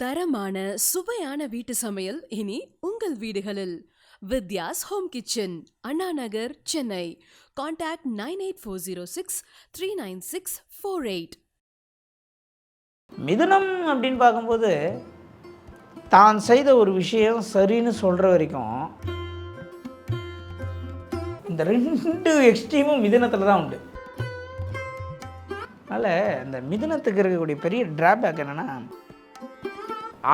தரமான சுவையான வீட்டு சமையல் இனி உங்கள் வீடுகளில். Vidya's home kitchen Anna Nagar Chennai. Contact nine eight four zero six three nine six four eight மிதுனம் அப்படின்னு பார்க்கும்போது தான் செய்த ஒரு விஷயம் சரின்னு சொல்கிற வரைக்கும் இந்த ரெண்டு எக்ஸ்ட்ரீமும் மிதுனத்தில் தான் உண்டு. அதனால் இந்த மிதுனத்துக்கு இருக்கக்கூடிய பெரிய ட்ராபேக் என்னென்னா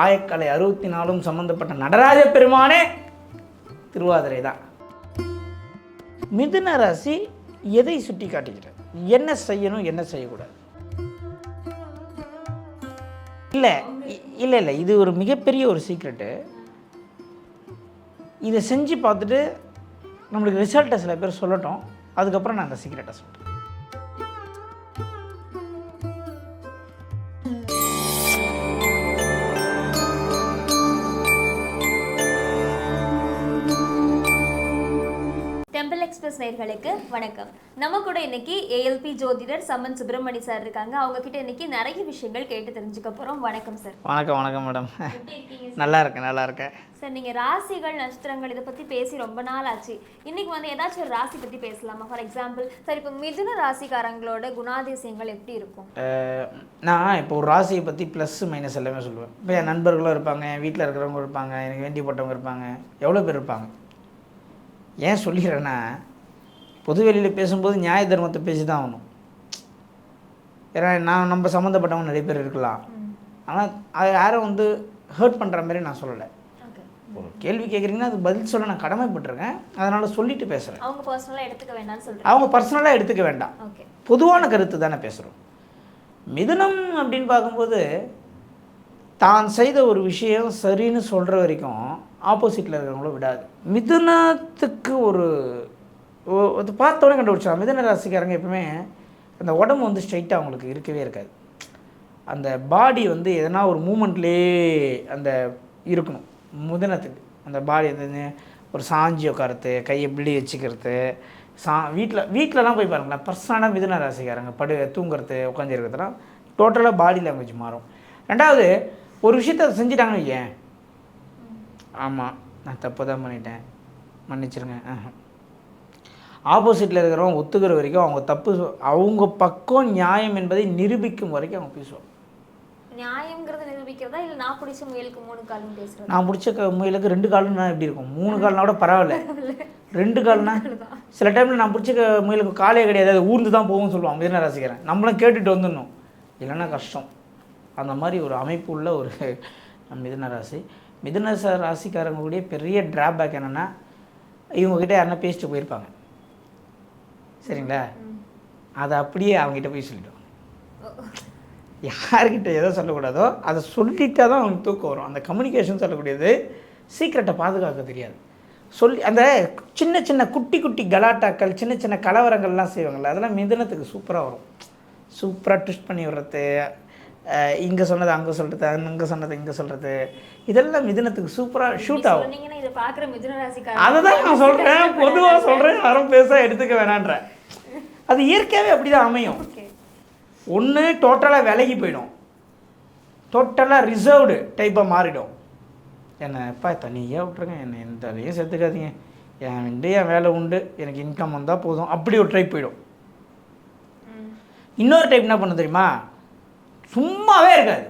ஆயக்கலை அறுபத்தி நாலும் சம்மந்தப்பட்ட நடராஜ பெருமானே திருவாதிரை தான். மிதுன ராசி எதை சுட்டி காட்டுகிறது? என்ன செய்யணும் என்ன செய்யக்கூடாது? இல்லை இல்லை இல்லை இது ஒரு மிகப்பெரிய ஒரு சீக்ரெட்டு இதை செஞ்சு பார்த்துட்டு நம்மளுக்கு ரிசல்ட்டை சில பேர் சொல்லட்டும். அதுக்கப்புறம் நான் அந்த சீக்ரெட்டை சொல்கிறேன் டெம்பிள் எக்ஸ்பிரஸ் நேர்களுக்கு வணக்கம். நம்ம கூட இன்னைக்கு ஏஎல்பி ஜோதிடர் சமன் சுப்பிரமணி சார் இருக்காங்க. அவங்க கிட்ட இன்னைக்கு நிறைய விஷயங்கள் கேட்டு தெரிஞ்சுக்க போறோம். வணக்கம் சார் வணக்கம் வணக்கம் மேடம் நல்லா இருக்கேன் நல்லா இருக்கேன். சார் நீங்க ராசிகள் நட்சத்திரங்கள் இதை பத்தி பேசி ரொம்ப நாள் ஆச்சு. இன்னைக்கு வந்து ஏதாச்சும் ஒரு ராசி பத்தி பேசலாமா? ஃபார் எக்ஸாம்பிள் சார் இப்போ மிதுன ராசிக்காரங்களோட குணாதிசயங்கள் எப்படி இருக்கும்? நான் இப்போ ஒரு ராசியை பற்றி ப்ளஸ் மைனஸ் எல்லாமே சொல்லுவேன். இப்போ என் நண்பர்களும் இருப்பாங்க என் வீட்டில் இருக்கிறவங்க இருப்பாங்க எனக்கு வேண்டிப்பட்டவங்க இருப்பாங்க. எவ்வளோ பேர் இருப்பாங்க? ஏன் சொல்லிடுறேன்னா பொதுவெளியில் பேசும்போது நியாய தர்மத்தை பேசி தான் ஆகணும். ஏன்னா நான் நம்ம சம்மந்தப்பட்டவங்க நிறைய பேர் இருக்கலாம். ஆனால் அது யாரும் வந்து ஹர்ட் பண்ணுற மாதிரி நான் சொல்லலை. ஒரு கேள்வி கேட்குறீங்கன்னா அது பதில் சொல்ல நான் கடமைப்பட்டிருக்கேன். அதனால் சொல்லிட்டு பேசுகிறேன் அவங்க பர்சனலாக எடுத்துக்க வேண்டாம்னு அவங்க பர்சனலாக எடுத்துக்க வேண்டாம். பொதுவான கருத்து தானே பேசுகிறோம் மிதுனம் அப்படின்னு பார்க்கும்போது தான் செய்த ஒரு விஷயம் சரின்னு சொல்கிற வரைக்கும் ஆப்போசிட்டில் இருக்கிறவங்கள விடாது. மிதுனத்துக்கு ஒரு ஒ- அது பார்த்த கண்டுபிடிச்சா மிதுன ராசிக்காரங்க எப்பவுமே அந்த உடம்பு வந்து ஸ்ட்ரைட்டாக அவங்களுக்கு இருக்கவே இருக்காது. அந்த பாடி வந்து எதனா ஒரு மூமெண்ட்லேயே அந்த இருக்கணும். மிதுனத்துக்கு. அந்த பாடி வந்து ஒரு சாஞ்சி உட்காரத்து கையை இப்படி வச்சுக்கிறது சா வீட்டில் வீட்டிலலாம் போய் பாருங்களேன். பர்சனாக மிதுன ராசிக்காரங்க படு தூங்குறது உட்காந்துருக்கிறதுலாம் டோட்டலாக பாடி லாங்குவேஜ் மாறும். ரெண்டாவது ஒரு விஷயத்த அதை செஞ்சிட்டாங்கன்னு வையேன் ஆமாம் நான் தப்பு தான் பண்ணிட்டேன். மன்னிச்சிருங்க. ஆப்போசிட்டில் இருக்கிறவங்க ஒத்துக்கிற வரைக்கும் அவங்க தப்பு அவங்க பக்கம் நியாயம் என்பதை நிரூபிக்கும் வரைக்கும் அவங்க பேசுவாங்க. நியாயம்ங்கிறத நிரூபிக்கிறதா? இல்லை நான் பிடிச்ச முயலுக்கு மூணு காலம் நான் முடிச்ச க முயலுக்கு ரெண்டு கால்னா எப்படி இருக்கும்? மூணு கால்னா கூட பரவாயில்ல. ரெண்டு கால்னா சில டைமில் நான் பிடிச்ச முயலுக்கு காலே கிடையாது. அது ஊர்ந்து தான் போகும்னு சொல்லுவான் மிதன ராசிக்கிறேன். நம்மளும் கேட்டுட்டு வந்துடணும். இல்லைன்னா கஷ்டம். அந்த மாதிரி ஒரு அமைப்பு உள்ள ஒரு மிதுன ராசி. மிதுன ராசிக்காரங்களுடைய பெரிய டிராபேக் என்னென்னா இவங்ககிட்ட யாருன்னா பேசிட்டு போயிருப்பாங்க. சரிங்களா? அதை அப்படியே அவங்ககிட்ட போய் சொல்லிடுவாங்க. யார்கிட்ட எதை சொல்லக்கூடாதோ அதை சொல்லிட்டா தான் அவனுக்கு தூக்கம் வரும். அந்த கம்யூனிகேஷன் சொல்லக்கூடியது சீக்கிரட்டை பாதுகாக்க தெரியாது. சொல்லி அந்த சின்ன சின்ன குட்டி குட்டி கலாட்டாக்கள் சின்ன சின்ன கலவரங்கள்லாம் செய்வாங்கள்ல அதெல்லாம் மிதுனத்துக்கு சூப்பராக வரும். சூப்பராக ட்விஸ்ட் பண்ணி விடுறது இங்கே சொன்னது அங்கே சொல்கிறது அங்கே சொன்னது இங்கே சொல்கிறது இதெல்லாம் மிதுனத்துக்கு சூப்பராக ஷூட் ஆகும். அதை தான் நான் சொல்கிறேன் பொதுவாக சொல்கிறேன் யாரும் பேச எடுத்துக்க வேணான்றேன். அது இயற்கையாகவே அப்படி தான் அமையும் ஒன்று டோட்டலாக விலகி போயிடும். டோட்டலாக ரிசர்வ்டு டைப்பாக மாறிடும். என்னை எப்பா தனியாக விட்ருங்க என்னை எந்த வேலையும் சேர்த்துக்காதீங்க என் உண்டு என் வேலை உண்டு. எனக்கு இன்கம் வந்தால் போதும். அப்படி ஒரு டைப் போயிடும். இன்னொரு டைப் என்ன பண்ண தெரியுமா? சும்மாவே இருக்காது.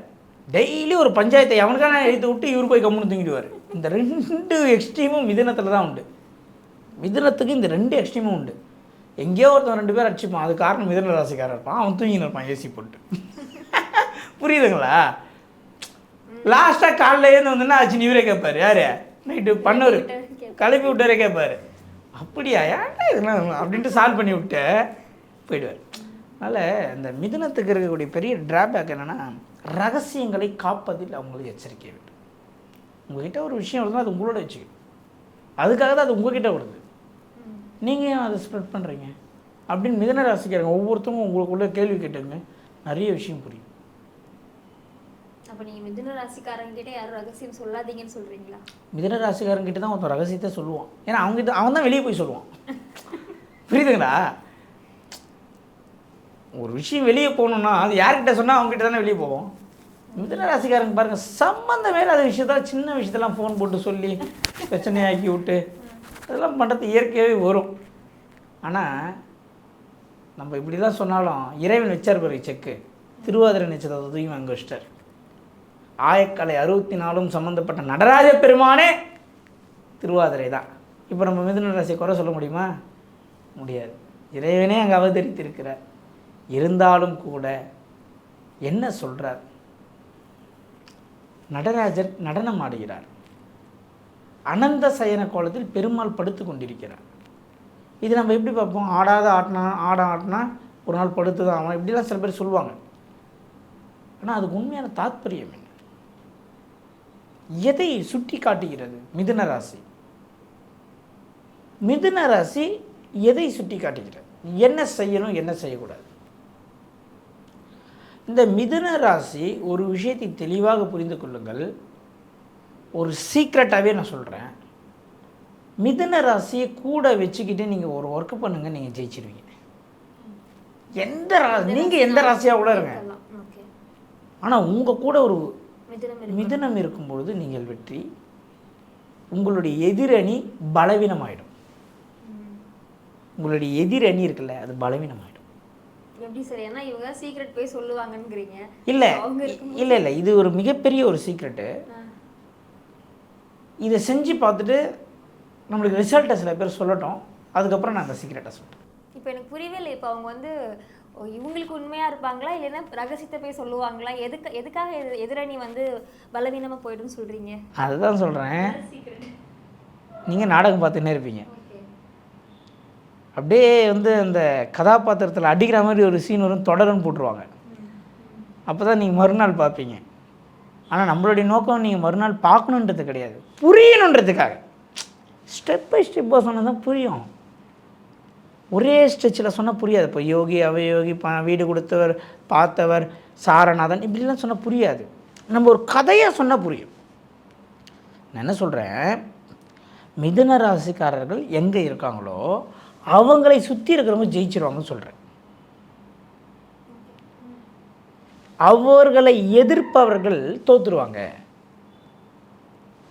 டெய்லி ஒரு பஞ்சாயத்தை எவனுக்கான எழுத்து விட்டு இவர் போய் கம்முன்னு தூங்கிடுவார். இந்த ரெண்டு எக்ஸ்ட்ரீமும் மிதினத்தில் தான் உண்டு. மிதினத்துக்கு இந்த ரெண்டு எக்ஸ்ட்ரீமும் உண்டு. எங்கேயோ ஒருத்தன் ரெண்டு பேர் அடிச்சுப்பான். அது காரணம் மிதன ராசிக்காரன் இருப்பான். அவன் தூங்கின்னு இருப்பான் ஏசி போட்டு. புரியுதுங்களா? லாஸ்ட்டாக காலையிலேருந்து ஏந்து வந்தோன்னா ஆச்சு நீவரே கேட்பாரு யார்? நைட்டு பண்ணவர். கிளப்பி விட்டாரே கேட்பாரு அப்படியா? ஏன்டா இதெல்லாம் அப்படின்ட்டு சால்வ் பண்ணி விட்டு போயிடுவார். அதனால் இந்த மிதுனத்துக்கு இருக்கக்கூடிய பெரிய டிராபேக் என்னென்னா ரகசியங்களை காப்பதில் அவங்களுக்கு எச்சரிக்கை வேண்டும். உங்ககிட்ட ஒரு விஷயம் வருதுன்னா அது உங்களோட வச்சுக்கணும் அதுக்காக தான் அது உங்ககிட்ட வருது. நீங்கள் ஏன் அதை ஸ்ப்ரெட் பண்ணுறீங்க அப்படின்னு மிதன ராசிக்காரங்க ஒவ்வொருத்தவங்க உங்களுக்குள்ள கேள்வி கேட்டுங்க நிறைய விஷயம் புரியும். அப்ப நீங்க மிதுன ராசிக்காரங்க கிட்ட யாரும் ரகசியம் சொல்லாதீங்கன்னு சொல்றீங்களா? மிதன ராசிக்காரங்கிட்ட தான் ஒருத்தன் ரகசியத்தை சொல்லுவான். ஏன்னா அவங்ககிட்ட அவன் தான் வெளியே போய் சொல்லுவான். புரியுதுங்களா? ஒரு விஷயம் வெளியே போகணுன்னா அது யார்கிட்ட சொன்னால் அவங்ககிட்ட தானே வெளியே போவோம்? மிதன ராசிக்காரங்க பாருங்கள் சம்மந்தமே இல்லாத விஷயத்தெல்லாம் சின்ன விஷயத்தெல்லாம் ஃபோன் போட்டு சொல்லி பிரச்சனையாக்கி விட்டு அதெல்லாம் பண்ணுறது இயற்கையாகவே வரும். ஆனால் நம்ம இப்படிலாம் சொன்னாலும் இறைவன் வச்சார் பாரு செக்கு திருவாதிரை நிச்சயத்தை தூக்கி அங்கே வச்சிட்டார் ஆயக்கலை அறுபத்தி நாலும் சம்மந்தப்பட்ட நடராஜ பெருமானே திருவாதிரை தான். இப்போ நம்ம மிதுன ராசியை குறை சொல்ல முடியுமா? முடியாது. இறைவனே அங்கே அவதரித்திருக்கிறார். இருந்தாலும் கூட என்ன சொல்கிறார் நடராஜர் நடனம் ஆடுகிறார். அனந்த சயன கோலத்தில் பெருமாள் படுத்து கொண்டிருக்கிறார். இது நம்ம எப்படி பார்ப்போம்? ஆடாத ஆட்டினா ஆட ஆட்டினா ஒரு நாள் படுத்து தான் ஆகணும். இப்படிலாம் சில பேர் சொல்லுவாங்க. ஆனால் அதுக்கு உண்மையான தாத்பரியம் என்ன? எதை சுட்டி காட்டுகிறது மிதுன ராசி? மிதுன ராசி எதை சுட்டி காட்டுகிறது? என்ன செய்யணும் என்ன செய்யக்கூடாது? இந்த மிதுன ராசி ஒரு விஷயத்தை தெளிவாக புரிந்து கொள்ளுங்கள். ஒரு சீக்ரெட்டாகவே நான் சொல்கிறேன் மிதுன ராசியை கூட வச்சுக்கிட்டு நீங்கள் ஒரு ஒர்க் பண்ணுங்க நீங்கள் ஜெயிச்சிருவீங்க. எந்த ராசி நீங்கள் எந்த ராசியாக கூட இருங்க. ஆனால் உங்கள் கூட ஒரு. மிதுனம் இருக்கும்பொழுது நீங்கள் வெற்றி உங்களுடைய எதிரணி பலவீனமாயிடும். உங்களுடைய எதிரணி இருக்குல்ல அது பலவீனமாயிடும். எப்படி சரி? ஏன்னா இவங்க சீக்ரெட் போய் சொல்லுவாங்கங்கிறீங்க இல்லை அவங்க இல்லை இல்லை இது ஒரு மிகப்பெரிய ஒரு சீக்ரெட்டு. இதை செஞ்சு பார்த்துட்டு நம்மளுக்கு ரிசல்ட்டை சில பேர் சொல்லட்டும். அதுக்கப்புறம் நான் அந்த சீக்ரெட்டை சொல்கிறேன் இப்போ எனக்கு புரியவே இல்லை இப்போ அவங்க வந்து இவங்களுக்கு உண்மையா இருப்பாங்களா? இல்லைன்னா ரகசியத்தை போய் சொல்லுவாங்களா? எதுக்கு எதுக்காக எதிர- எதிரணி வந்து பலவீனமா போயிடும்னு சொல்றீங்க? அதுதான் சொல்கிறேன் நீங்கள் நாடகம் பார்த்துன்னே இருப்பீங்க. அப்படியே வந்து அந்த கதாபாத்திரத்தில் அடிக்கிற மாதிரி ஒரு சீன் வரும் தொடருன்னு போட்டுருவாங்க. அப்போ தான் நீங்கள் மறுநாள் பார்ப்பீங்க. ஆனால் நம்மளுடைய நோக்கம் நீங்கள் மறுநாள் பார்க்கணுன்றது கிடையாது. புரியணுன்றதுக்காக. ஸ்டெப் பை ஸ்டெப்பாக சொன்னால் தான் புரியும். ஒரே ஸ்ட்ரெச்சில் சொன்னால் புரியாது. இப்போ யோகி அவயோகி ப வீடு கொடுத்தவர் பார்த்தவர் சாரநாதன் இப்படிலாம் சொன்னால் புரியாது. நம்ம ஒரு கதையாக சொன்னால் புரியும். நான் என்ன சொல்கிறேன் மிதுன ராசிக்காரர்கள் எங்கே இருக்காங்களோ அவங்களை சுற்றி இருக்கிறவங்க ஜெயிச்சிருவாங்கன்னு சொல்கிறேன் அவர்களை எதிர்ப்பவர்கள் தோற்றுருவாங்க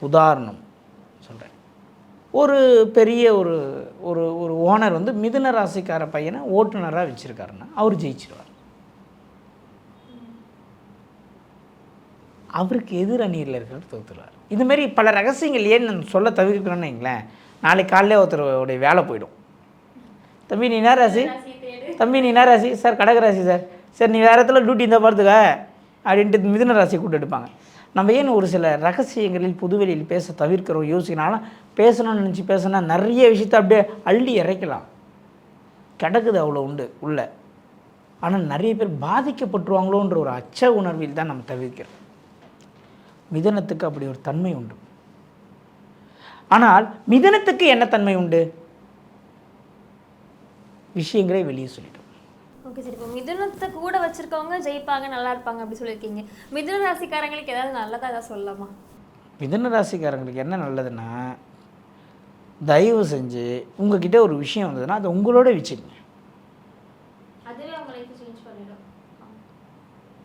உதாரணம் சொல்கிறேன் ஒரு பெரிய ஒரு ஒரு ஒரு ஓனர் வந்து மிதுன ராசிக்கார பையனை ஓட்டுநராக வச்சுருக்காருன்னா அவர் ஜெயிச்சிருவார். அவருக்கு எதிர் அணியில் இருக்கிறவர் தோற்றுருவார் இதுமாரி பல ரகசியங்கள் ஏன் நான் சொல்ல தவிர்க்கிறோன்னு வைங்களேன். நாளைக்கு காலையில் ஒருத்தருடைய வேலை போயிடும். தம்பி நீ என்ன ராசி? தம்பி நீ என்ன ராசி? சார் கடகராசி சார். சார் நீ வேறு இடத்துல டியூட்டி இந்த பார்த்துக்க அப்படின்ட்டு மிதுன ராசி கூட்டு எடுப்பாங்க நம்ம ஏன் ஒரு சில ரகசியங்களில் புதுவெளியில் பேச தவிர்க்கிறோம் யோசிக்கனாலும் பேசணும்னு நினச்சி பேசினா நிறைய விஷயத்த அப்படியே அள்ளி இறைக்கலாம். கிடக்குது அவ்வளோ உண்டு உள்ள. ஆனால் நிறைய பேர் பாதிக்கப்பட்டுருவாங்களோன்ற ஒரு அச்ச உணர்வில் தான் நம்ம தவிர்க்கிறோம். மிதனத்துக்கு அப்படி ஒரு தன்மை உண்டு. ஆனால் மிதனத்துக்கு என்ன தன்மை உண்டு? விஷயங்களை வெளியே சொல்லிடும் ஓகே சரி. இப்போ மிதுனத்தை கூட வச்சிருக்கவங்க ஜெயிப்பாங்க நல்லா இருப்பாங்க அப்படி சொல்லியிருக்கீங்க. மிதுன ராசிக்காரங்களுக்கு ஏதாவது நல்லதா ஏதாவது சொல்லலாமா? மிதன ராசிக்காரங்களுக்கு என்ன நல்லதுன்னா தயவு செஞ்சு உங்ககிட்ட ஒரு விஷயம் வந்ததுன்னா அதை உங்களோட வச்சுக்கங்க.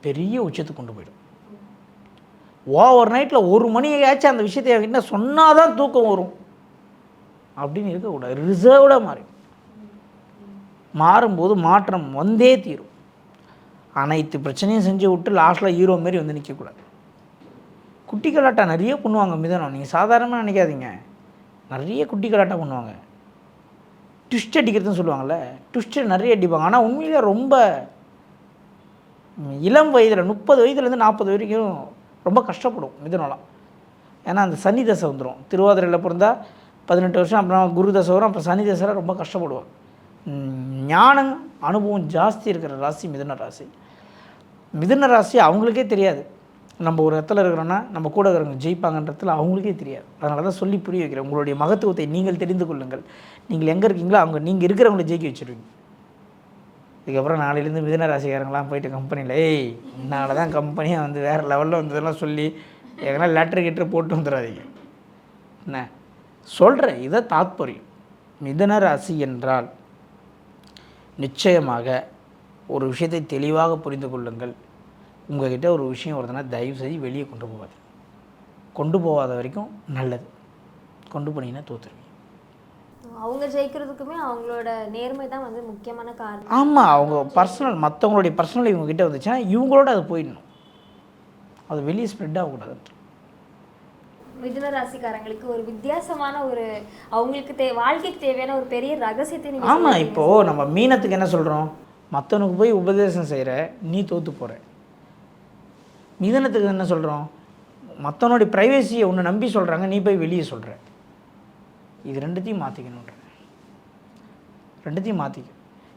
பெரிய உச்சத்துக்கு கொண்டு போயிடும். ஓவர் நைட்டில் ஒரு மணியாச்சும் அந்த விஷயத்தை என்கிட்ட சொன்னால் தான் தூக்கம் வரும். அப்படின்னு இருக்கக்கூடாது. ரிசர்வ்டாக மாறி மாறும்போது மாற்றம் வந்தே தீரும். அனைத்து பிரச்சனையும் செஞ்சு விட்டு லாஸ்ட்டில் ஹீரோ மாரி வந்து நிற்கக்கூடாது குட்டி கலாட்டா நிறைய பண்ணுவாங்க மிதனம். நீங்கள் சாதாரணமாக நினைக்காதீங்க. நிறைய குட்டி கலாட்டா பண்ணுவாங்க. ட்விஸ்ட் அடிக்கிறதுன்னு சொல்லுவாங்கள்ல ட்விஸ்ட்டு நிறைய அடிப்பாங்க. ஆனால் உண்மையிலே ரொம்ப இளம் வயதில் முப்பது வயதுலேருந்து நாற்பது வரைக்கும் ரொம்ப கஷ்டப்படும் மிதனம்லாம். ஏன்னா அந்த சனி தசை வந்துடும் திருவாதிரையில் பிறந்தா பதினெட்டு வருஷம் அப்புறம் குரு தசை வரும் அப்புறம் சனி தசையில் ரொம்ப கஷ்டப்படுவாங்க. ஞானம் அனுபவம் ஜாஸ்தி இருக்கிற ராசி மிதுன ராசி. மிதுன ராசி அவங்களுக்கே தெரியாது. நம்ம ஒரு இடத்துல இருக்கிறோன்னா நம்ம கூட இருக்கிறவங்க ஜெயிப்பாங்கன்றதுல அவங்களுக்கே தெரியாது. அதனால தான் சொல்லி புரிய வைக்கிறேன். உங்களுடைய மகத்துவத்தை நீங்கள் தெரிந்து கொள்ளுங்கள். நீங்கள் எங்கே இருக்கீங்களோ அவங்க நீங்கள் இருக்கிறவங்கள ஜெயிக்க வச்சுருவீங்க. இதுக்கப்புறம் நாளையிலேருந்து மிதுன ராசிக்காரங்களாம் போயிட்டு கம்பெனியில் ஏய் என்னால் தான் கம்பெனியாக வந்து வேறு லெவலில் வந்ததெல்லாம் சொல்லி எங்கன்னா லெட்டர் கிட்டரு போட்டு வந்துடாதீங்க என்ன? சொல்கிறேன் இதை தாத்பரியம். மிதுன ராசி என்றால் நிச்சயமாக ஒரு விஷயத்தை தெளிவாக புரிந்து கொள்ளுங்கள். உங்ககிட்ட ஒரு விஷயம் வருதுன்னா தயவு செஞ்சு வெளியே கொண்டு போகாது கொண்டு போகாத வரைக்கும் நல்லது. கொண்டு போனீங்கன்னா தோத்துருவீங்க. அவங்க ஜெயிக்கிறதுக்குமே அவங்களோட நேர்மை தான் வந்து முக்கியமான காரணம். ஆமாம் அவங்க பர்சனல் மற்றவங்களுடைய பர்சனல் இவங்ககிட்ட வந்துச்சுன்னா இவங்களோட அது போயிடணும். அது வெளியே ஸ்ப்ரெட் ஆகக்கூடாது மிதுன ராசிக்காரங்களுக்கு ஒரு வித்தியாசமான ஒரு அவங்களுக்கு தே வாழ்க்கைக்கு தேவையான ஒரு பெரிய ரகசியத்தை நீங்க ஆமாம். இப்போது நம்ம மீனத்துக்கு என்ன சொல்கிறோம் மற்றவனுக்கு போய் உபதேசம் செய்கிற நீ தோற்று போகிற மிதனத்துக்கு என்ன சொல்கிறோம் மற்றவனுடைய ப்ரைவேசியை ஒன்று நம்பி சொல்கிறாங்க நீ போய் வெளியே சொல்கிற இது ரெண்டுத்தையும் மாற்றிக்கணுன்ற ரெண்டுத்தையும் மாற்றிக்க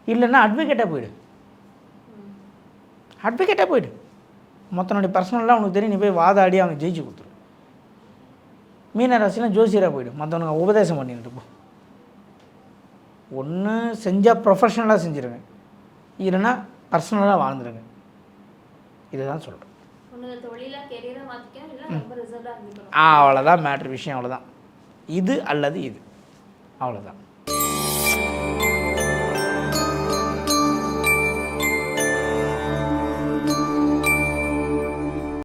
இல்லைன்னா அட்வொகேட்டாக போயிடு. அட்வொகேட்டாக போயிடு. மற்றவனுடைய பர்சனலாக உனக்கு தெரியும் நீ போய் வாதாடி அவனுக்கு ஜெயிச்சு கொடுத்துரு மீன ராசிலாம் ஜோசியராக போயிடு. மற்றவனுக்கு உபதேசம் பண்ணிட்டு போ. ஒன்று செஞ்சால் ப்ரொஃபஷ்னலாக செஞ்சுருங்க. இல்லைன்னா பர்சனலாக வாழ்ந்துருங்க. இதை தான் சொல்கிறேன் அவ்வளோதான் மேட்ரு விஷயம் அவ்வளோதான் இது அல்லது இது. அவ்வளோதான்